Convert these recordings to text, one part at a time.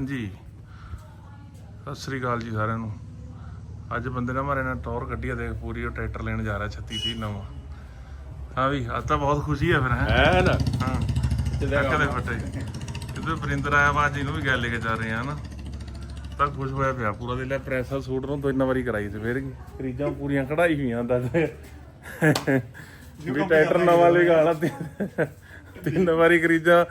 ਜੀ ਸਤਿ ਸ੍ਰੀ ਅਕਾਲ ਜੀ ਸਾਰਿਆਂ ਨੂੰ। ਅੱਜ ਬੰਦੇ ਨੇ ਮਾਰੇ ਨਾਲ ਟੌਰ ਕੱਢੀ ਆ ਦੇਖ ਪੂਰੀ ਉਹ ਟਰੈਕਟਰ ਲੈਣ ਜਾ ਰਿਹਾ 36 30 ਨਵਾਂ। ਹਾਂ ਵੀ ਅੱਜ ਤਾਂ ਬਹੁਤ ਖੁਸ਼ੀ ਹੈ ਫਿਰ ਹੈ? ਹੈ ਨਾ? ਹਾਂ। ਚੱਕ ਦੇ ਫੱਟੇ। ਕਿਤੇ ਬਰਿੰਦਰ ਆਇਆ ਅੱਜ ਇਹਨੂੰ ਵੀ ਗੱਲ ਲੈ ਕੇ ਜਾ ਰਹੇ ਆ ਨਾ ਤਾਂ ਖੁਸ਼ ਹੋਇਆ ਪਿਆ ਪੂਰਾ ਦੇ ਲੈ ਪ੍ਰੈਸਰ ਸੂਟ ਨੂੰ ਦੋ ਇੰਨਾ ਵਾਰੀ ਕਰਾਈ ਸੀ ਫੇਰ ਕੀ? ਕਰੀਜਾਂ ਪੂਰੀਆਂ ਕਢਾਈ ਹੋਈਆਂ ਦੱਸ। ਵੀ ਟਰੈਕਟਰ ਨਵਾਂ ਲੈ ਗਾਲਾ ਤਿੰਨ ਵਾਰੀ ਕਰੀਜਾਂ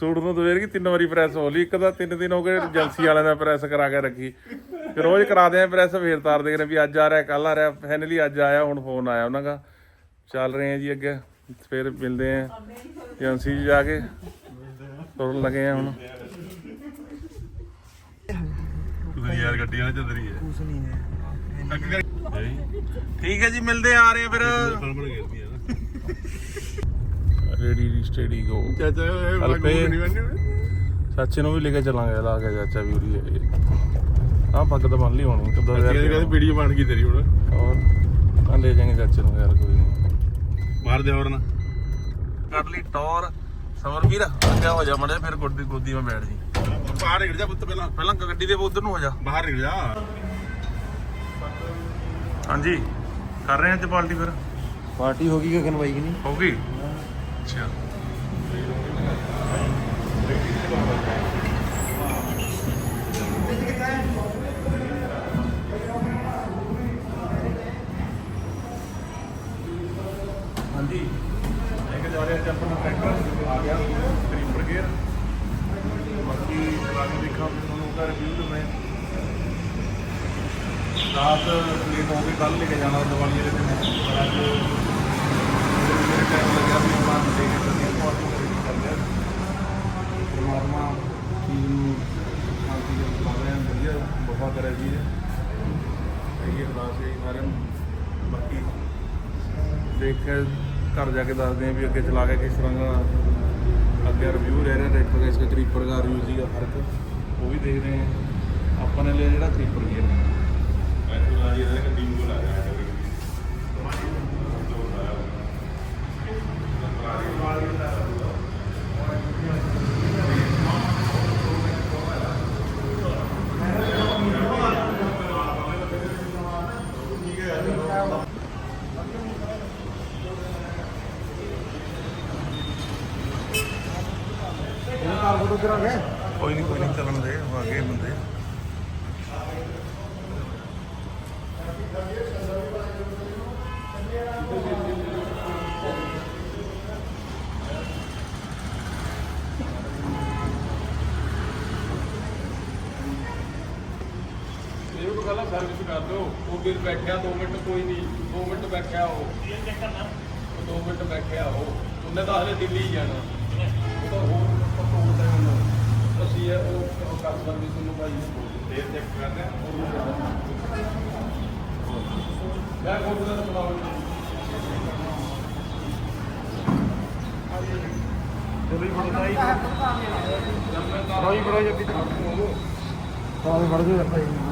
ਸੂਟ ਨੂੰ ਦਵੇਰ ਕੀ ਤਿੰਨ ਵਾਰੀ ਪ੍ਰੈਸ ਹੋ ਲਈ ਇੱਕ ਤਾਂ ਤਿੰਨ ਦਿਨ ਹੋ ਗਏ ਏਜੰਸੀ ਵਾਲਿਆਂ ਦਾ ਪ੍ਰੈਸ ਕਰਾ ਕੇ ਰੱਖੀ। ਫਿਰ ਰੋਜ਼ ਕਰਾਦੇ ਆ ਪ੍ਰੈਸ ਫੇਰ ਤਾਰ ਦੇ ਰਹੇ ਵੀ ਅੱਜ ਆ ਰਿਹਾ ਕੱਲ ਆ ਰਿਹਾ ਫਾਈਨਲੀ ਅੱਜ ਆਇਆ ਹੁਣ ਫੋਨ ਆਇਆ ਉਹਨਾਂ ਦਾ। ਚੱਲ ਰਹੇ ਆ ਜੀ ਅੱਗੇ ਫਿਰ ਮਿਲਦੇ ਆ ਏਜੰਸੀ ਜਾ ਕੇ। ਤੁਰਨ ਲੱਗੇ ਆ ਹੁਣ। ਤੁਸੀਂ ਯਾਰ ਗੱਡੀਆਂ ਨਾਲ ਚੱਲ ਰਹੀ ਹੈ ਕੁਛ ਨਹੀਂ ਹੈ। ਠੀਕ ਹੈ ਜੀ ਮਿਲਦੇ ਆ ਰਹੇ ਆ ਫਿਰ। ਰੈਡੀ ਸਟੇਡੀ ਗੋ ਚਾਚਾ ਚੱਲ ਪਏ। ਚਾਚੇ ਨੂੰ ਵੀ ਲੈ ਕੇ ਚੱਲਾਂਗੇ ਲਾ ਕੇ ਚਾਚਾ ਵੀ ਉਰੀ ਆ ਪੱਗ ਤਾਂ ਬੰਨ ਲਈ ਹੋਣੀ ਕਿੱਦਾਂ ਦਾ ਕਹਿੰਦੇ ਵੀਡੀਓ ਬਣ ਗਈ ਤੇਰੀ ਹੁਣ। ਹੋਰ ਆ ਲੈ ਜਾਵਾਂਗੇ ਚਾਚੇ ਨੂੰ ਯਾਰ ਕੋਈ ਨਹੀਂ। ਮਾਰ ਦੇ ਹੋਰ ਨਾ। ਕੱਢ ਲਈ ਟੌਰ। ਸਮਰ ਵੀਰ ਅੱਗੇ ਹੋ ਜਾ ਮੜੇ ਫਿਰ ਗੋਦੀ ਗੋਦੀ ਮੈਂ ਬੈਠ ਜੀ। ਬਾਹਰ ਨਿਕਲ ਜਾ ਪੁੱਤ ਪਹਿਲਾਂ। ਪਹਿਲਾਂ ਗੱਡੀ ਦੇ ਉਧਰ ਨੂੰ ਹੋ ਜਾ। ਬਾਹਰ ਨਿਕਲ ਜਾ। ਹਾਂਜੀ। ਕਰ ਰਹੇ ਆ ਅੱਜ ਪਾਰਟੀ ਫਿਰ? ਪਾਰਟੀ ਹੋ ਗਈ ਗਗਨ ਬਾਈ ਕਿ ਨਹੀਂ? ਹੋ ਗਈ। ਅੱਛਾ। ਹਾਂਜੀ। ਇੱਕ ਜਾ ਰਿਹਾ ਆਪਣਾ ਟਰੈਕਟਰ, ਆ ਗਿਆ। ਕਰੀਬਰ ਗੇਅਰ। ਬਾਕੀ ਲਾ ਕੇ ਦੇਖਾਂ ਫਿਰ ਤੁਹਾਨੂੰ ਉਹਦਾ ਰਿਵਿਊ ਦਿੰਦੇ ਰਾਤ ਲੇਟ ਹੋ ਕੇ ਕੱਲ ਲੈ ਕੇ ਜਾਣਾ, ਦੀਵਾਲੀ ਵਾਲੇ ਦਿਨ। ਅੱਜ ਮੇਰੇ ਟਾਈਮ ਲੱਗਿਆ ਵੀ ਆਪਾਂ ਦੇ ਕੇ ਚੱਲੀਏ ਪਾਰਟੀ ਕਰ ਲਿਆ ਪਰਮਾਤਮਾ ਚੀਜ਼ ਨੂੰ ਸ਼ਾਂਤੀ ਦੇ ਲਾ ਵਧੀਆ ਵਫਾ ਕਰੇ ਜੀ ਇਹ ਅਰਦਾਸ ਹੈ ਸਾਰਿਆਂ ਨੂੰ ਬਾਕੀ ਦੇਖ ਕੇ ਘਰ ਜਾ ਕੇ ਦੱਸਦੇ ਆ ਵੀ ਅੱਗੇ ਚਲਾ ਕੇ ਕਿਸ ਤਰ੍ਹਾਂ ਦਾ ਅੱਗੇ ਰਿਵਿਊ ਲੈ ਰਿਹਾ ਟਰੈਕਟਰ ਦਾ ਇਸਕੇ ਕਰੀਪਰ ਦਾ ਰਿਵਿਊ ਸੀਗਾ ਫ਼ਰਕ ਉਹ ਵੀ ਦੇਖਦੇ ਆ ਆਪਾਂ ਨੇ ਲਿਆ ਜਿਹੜਾ ਕਰੀਪਰ ਗੇਅਰ ਕੋਈ ਨਹੀਂ ਕੋਈ ਨਹੀਂ ਚੱਲਣ ਦੇ ਉਹ ਅੱਗੇ ਬੰਦੇ ਇਹ ਉਹ ਗੱਲਾਂ ਸਰਵਿਸ ਕਰ ਦਿਓ। ਉਹ ਵੀਰ ਬੈਠਿਆ 2 ਮਿੰਟ ਕੋਈ ਨਹੀਂ। 2 ਮਿੰਟ ਬੈਠਿਆ ਉਹ। 2 ਮਿੰਟ ਬੈਠਿਆ ਉਹ। ਉਹਨੇ ਤਾਂ ਹਲੇ ਦਿੱਲੀ ਜਾਣਾ। ਉਹ ਤਾਂ ਹੋਰ ਪਟੋਲ ਦਾ ਹੁੰਦਾ। ਅਸੀਂ ਇਹ ਉਹ ਕਰ ਸਰਵਿਸ ਨੂੰ ਭਾਈ। ਦੇਰ ਚੈੱਕ ਕਰਦੇ ਆ ਮੈਂ ਕੋਲ ਦਾ ਬੁਲਾਓ ਰੋਈ ਬਰੋ ਜੱਬੀ ਤਾਂ ਤਾਂ ਵੜ ਜੂ ਰੱਖਾ ਜੋ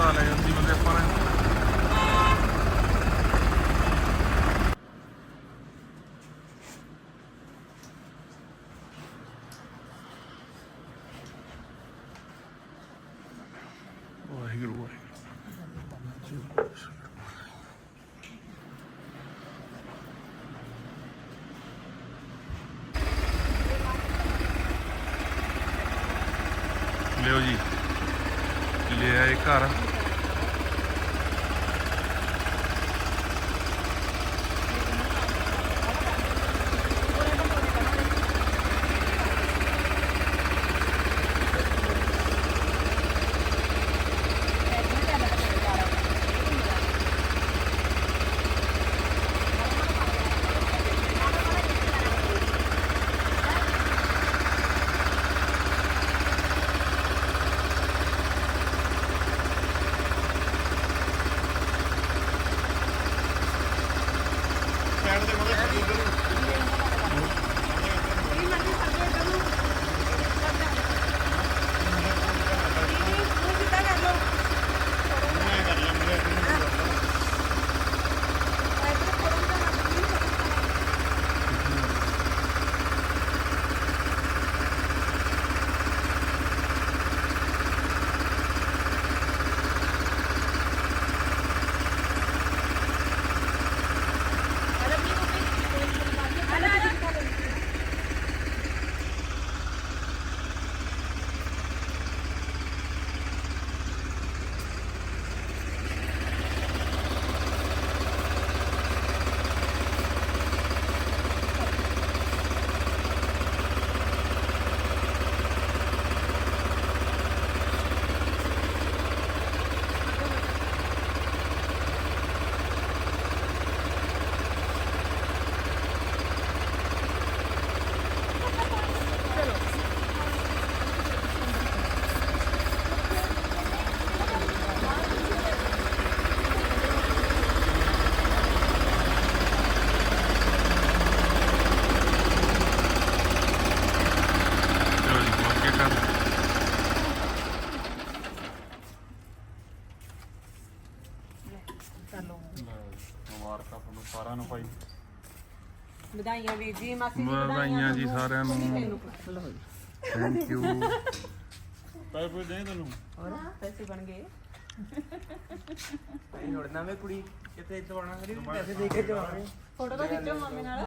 ਜੀ ਟਰੈਕਟਰ ਜਾਂਦੀ ਬੰਦੇ ਆਪਾਂ ਨੇ। ਵਾਹਿਗੁਰੂ ਵਾਹਿਗੁਰੂ। ਲਿਓ ਜੀ। ਲੈ ਆਏ ਘਰ। ਸਾਰਿਆਂ ਨੂੰ ਭਾਈ। ਵਧਾਈਆਂ ਵੀਰ ਜੀ ਮਾਸੀ ਜੀ ਵਧਾਈਆਂ ਜੀ ਸਾਰਿਆਂ ਨੂੰ। ਥੈਂਕ ਯੂ ਪੈਸੇ ਪੂਸੇ ਦੇ ਤੈਨੂੰ? ਹੋਰ ਪੈਸੇ ਬਣ ਗਏ। ਭਾਈ ਹੁਣ ਨਵੇਂ ਕੁੜੀ ਕਿਤੇ ਚਵਾਣਾ ਕਰੀ ਪੈਸੇ ਦੇ ਕੇ ਚਵਾਣੇ ਫੋਟੋ ਤਾਂ ਖਿੱਚੋ ਮਾਮੇ ਨਾਲ।